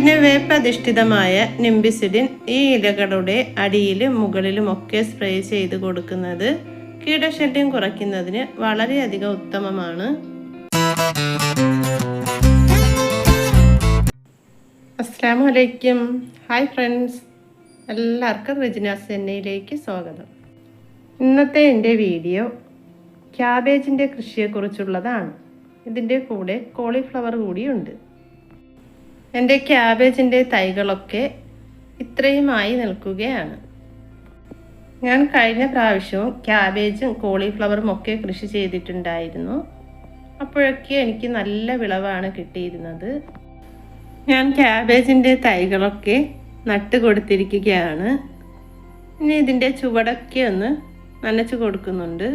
പിന്നെ വേപ്പധിഷ്ഠിതമായ നിംബിസിഡിൻ ഈ ഇലകളുടെ അടിയിലും മുകളിലും ഒക്കെ സ്പ്രേ ചെയ്ത് കൊടുക്കുന്നത് കീടശല്യം കുറയ്ക്കുന്നതിന് വളരെയധികം ഉത്തമമാണ്. അസ്സാം വലൈക്കും ഹായ് ഫ്രണ്ട്സ്. എല്ലാവർക്കും റെജിനാസ് എന്നയിലേക്ക് സ്വാഗതം. ഇന്നത്തെ എന്റെ വീഡിയോ ക്യാബേജിന്റെ കൃഷിയെക്കുറിച്ചുള്ളതാണ്. ഇതിന്റെ കൂടെ കോളിഫ്ലവർ കൂടിയുണ്ട് എന്റെ ക്യാബേജിന്റെ തൈകളൊക്കെ ഇത്രയുമായി നിൽക്കുകയാണ്. ഞാൻ കഴിഞ്ഞ പ്രാവശ്യവും ക്യാബേജും കോളിഫ്ലവറും ഒക്കെ കൃഷി ചെയ്തിട്ടുണ്ടായിരുന്നു. അപ്പോഴൊക്കെ എനിക്ക് നല്ല വിളവാണ് കിട്ടിയിരുന്നത്. ഞാൻ ക്യാബേജിന്റെ തൈകളൊക്കെ നട്ട് കൊടുത്തിരിക്കുകയാണ്. ഇനി ഇതിന്റെ ചുവടൊക്കെ ഒന്ന് നനച്ചു കൊടുക്കുന്നുണ്ട്.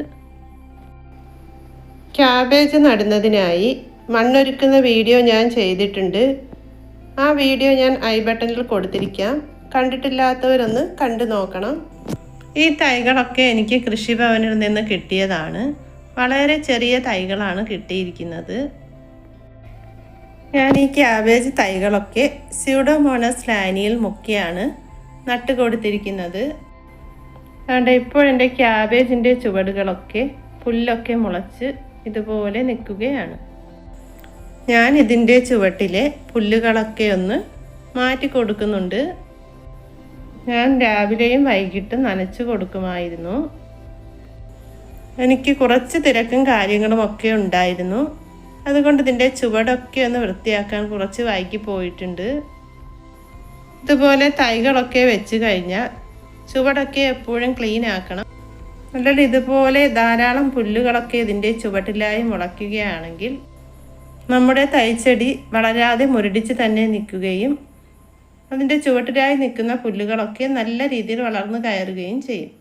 ക്യാബേജ് നടുന്നതിനായി മണ്ണൊരുക്കുന്ന വീഡിയോ ഞാൻ ചെയ്തിട്ടുണ്ട്. ആ വീഡിയോ ഞാൻ ഐ ബട്ടണിൽ കൊടുത്തിരിക്കാം. കണ്ടിട്ടില്ലാത്തവരൊന്ന് കണ്ടു നോക്കണം. ഈ തൈകളൊക്കെ എനിക്ക് കൃഷിഭവനിൽ നിന്ന് കിട്ടിയതാണ്. വളരെ ചെറിയ തൈകളാണ് കിട്ടിയിരിക്കുന്നത്. ഞാൻ ഈ ക്യാബേജ് തൈകളൊക്കെ സ്യൂഡോമോണസ് ലാനിയിൽ മുക്കിയാണ് നട്ടുകൊടുത്തിരിക്കുന്നത് അതുകൊണ്ട് ഇപ്പോൾ എന്റെ ക്യാബേജിന്റെ ചുവടുകളൊക്കെ പുല്ലൊക്കെ മുളച്ച് ഇതുപോലെ നിൽക്കുകയാണ്. ഞാൻ ഇതിന്റെ ചുവട്ടിലെ പുല്ലുകളൊക്കെ ഒന്ന് മാറ്റി കൊടുക്കുന്നുണ്ട്. ഞാൻ രാവിലെയും വൈകിട്ടും നനച്ചു കൊടുക്കുമായിരുന്നു. എനിക്ക് കുറച്ച് തിരക്കും കാര്യങ്ങളും ഒക്കെ ഉണ്ടായിരുന്നു. അതുകൊണ്ട് ഇതിന്റെ ചുവടൊക്കെ ഒന്ന് വൃത്തിയാക്കാൻ കുറച്ച് വൈകി പോയിട്ടുണ്ട്. ഇതുപോലെ തൈകളൊക്കെ വെച്ച് കഴിഞ്ഞാൽ ചുവടൊക്കെ എപ്പോഴും ക്ലീൻ ആക്കണം. അല്ലാണ്ട് ഇതുപോലെ ധാരാളം പുല്ലുകളൊക്കെ ഇതിന്റെ ചുവട്ടിലായി മുളയ്ക്കുകയാണെങ്കിൽ നമ്മുടെ തൈച്ചെടി വളരാതെ മുരടിച്ച് തന്നെ നിൽക്കുകയും അതിന്റെ ചുവട്ടിലായി നിൽക്കുന്ന പുല്ലുകളൊക്കെ നല്ല രീതിയിൽ വളർന്നു കയറുകയും ചെയ്യും.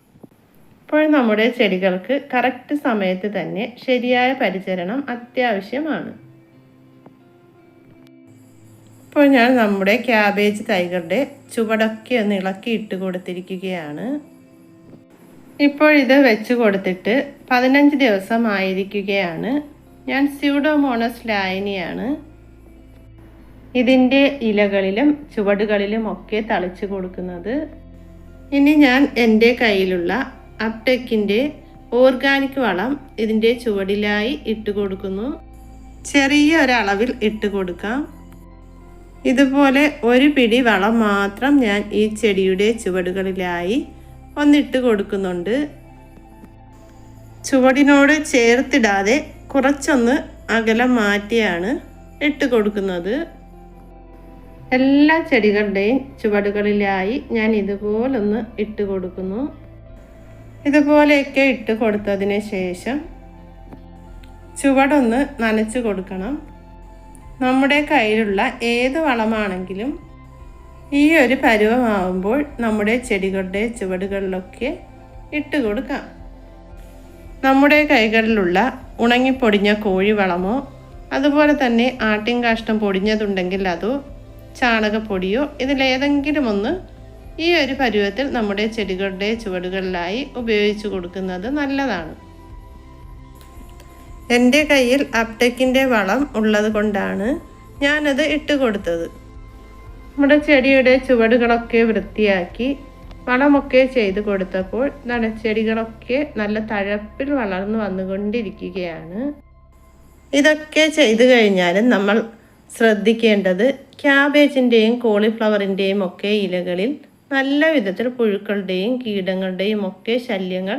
അപ്പോൾ നമ്മുടെ ചെടികൾക്ക് കറക്റ്റ് സമയത്ത് തന്നെ ശരിയായ പരിചരണം അത്യാവശ്യമാണ്. ഇപ്പോൾ ഞാൻ നമ്മുടെ ക്യാബേജ് തൈകളുടെ ചുവടൊക്കെ ഒന്ന് ഇളക്കി ഇട്ട് കൊടുത്തിരിക്കുകയാണ്. ഇപ്പോഴിത് വെച്ച് കൊടുത്തിട്ട് പതിനഞ്ച് ദിവസം ആയിരിക്കുകയാണ്. ഞാൻ സ്യൂഡോമോണസ് ലായനിയാണ്. ഇതിന്റെ ഇലകളിലും ചുവടുകളിലും ഒക്കെ തളിച്ചു കൊടുക്കുന്നത്. ഇനി ഞാൻ എന്റെ കയ്യിലുള്ള അപ്ടെക്കിന്റെ ഓർഗാനിക് വളം ഇതിന്റെ ചുവടിലായി ഇട്ട് കൊടുക്കുന്നു. ചെറിയ ഒരളവിൽ ഇട്ട് കൊടുക്കാം. ഇതുപോലെ ഒരു പിടി വളം മാത്രം ഞാൻ ഈ ചെടിയുടെ ചുവടുകളിലായി ഒന്നിട്ട് കൊടുക്കുന്നുണ്ട്. ചുവടിനോട് ചേർത്തിടാതെ കുറച്ചൊന്ന് അകലം മാറ്റിയാണ് ഇട്ട് കൊടുക്കുന്നത്. എല്ലാ ചെടികളുടെയും ചുവടുകളിലായി ഞാൻ ഇതുപോലൊന്ന് ഇട്ട് കൊടുക്കുന്നു. ഇതുപോലെയൊക്കെ ഇട്ട് കൊടുത്തതിന് ശേഷം ചുവടൊന്ന് നനച്ച് കൊടുക്കണം. നമ്മുടെ കയ്യിലുള്ള ഏത് വളമാണെങ്കിലും ഈ ഒരു പരുവമാവുമ്പോൾ നമ്മുടെ ചെടികളുടെ ചുവടുകളിലൊക്കെ ഇട്ട് കൊടുക്കാം. നമ്മുടെ കൈകളിലുള്ള ഉണങ്ങിപ്പൊടിഞ്ഞ പൊടിഞ്ഞ കോഴിവളമോ അതുപോലെ തന്നെ ആട്ടിൻ കാഷ്ടം പൊടിഞ്ഞതുണ്ടെങ്കിൽ അതോ ചാണകപ്പൊടിയോ ഇതിലേതെങ്കിലും ഒന്ന് ഈ ഒരു പരുവത്തിൽ നമ്മുടെ ചെടികളുടെ ചുവടുകളിലായി ഉപയോഗിച്ചു കൊടുക്കുന്നത് നല്ലതാണ്. എന്റെ കയ്യിൽ അപ്ടെക്കിന്റെ വളം ഉള്ളത് കൊണ്ടാണ് ഞാനത് ഇട്ട് കൊടുത്തത്. നമ്മുടെ ചെടിയുടെ ചുവടുകളൊക്കെ വൃത്തിയാക്കി വളമൊക്കെ ചെയ്തു കൊടുത്തപ്പോൾ ചെടികളൊക്കെ നല്ല തഴപ്പിൽ വളർന്നു വന്നുകൊണ്ടിരിക്കുകയാണ്. ഇതൊക്കെ ചെയ്തു കഴിഞ്ഞാലും നമ്മൾ ശ്രദ്ധിക്കേണ്ടത് ക്യാബേജിന്റെയും കോളിഫ്ലവറിന്റെയും ഒക്കെ ഇലകളിൽ നല്ല വിധത്തിൽ പുഴുക്കളുടെയും കീടങ്ങളുടെയും ഒക്കെ ശല്യങ്ങൾ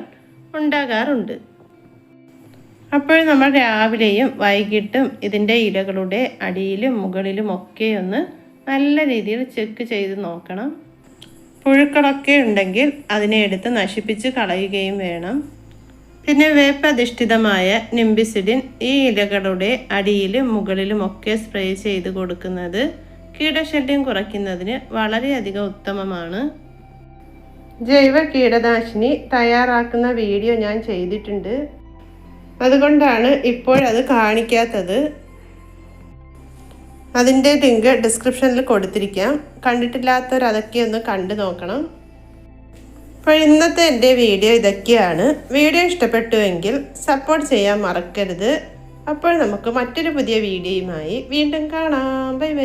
ഉണ്ടാകാറുണ്ട്. അപ്പോൾ നമ്മൾ രാവിലെയും വൈകിട്ടും ഇതിന്റെ ഇലകളുടെ അടിയിലും മുകളിലും ഒക്കെ ഒന്ന് നല്ല രീതിയിൽ ചെക്ക് ചെയ്ത് നോക്കണം. പുഴുക്കളൊക്കെ ഉണ്ടെങ്കിൽ അതിനെ എടുത്ത് നശിപ്പിച്ച് കളയുകയും വേണം. പിന്നെ വേപ്പധിഷ്ഠിതമായ നിംബിസിഡിൻ ഈ ഇലകളുടെ അടിയിലും മുകളിലും ഒക്കെ സ്പ്രേ ചെയ്ത് കൊടുക്കുന്നത് കീടശല്യം കുറയ്ക്കുന്നതിന് വളരെയധികം ഉത്തമമാണ്. ജൈവ കീടനാശിനി തയ്യാറാക്കുന്ന വീഡിയോ ഞാൻ ചെയ്തിട്ടുണ്ട്. അതുകൊണ്ടാണ് ഇപ്പോഴത് കാണിക്കാത്തത്. അതിന്റെ ലിങ്ക് ഡിസ്ക്രിപ്ഷനിൽ കൊടുത്തിരിക്കാം. കണ്ടിട്ടില്ലാത്തവർ അതൊക്കെ ഒന്ന് കണ്ടു നോക്കണം. അപ്പോൾ ഇന്നത്തെ എന്റെ വീഡിയോ ഇതൊക്കെയാണ്. വീഡിയോ ഇഷ്ടപ്പെട്ടുവെങ്കിൽ സപ്പോർട്ട് ചെയ്യാൻ മറക്കരുത്. അപ്പോൾ നമുക്ക് മറ്റൊരു പുതിയ വീഡിയോയുമായി വീണ്ടും കാണാം. Bye bye.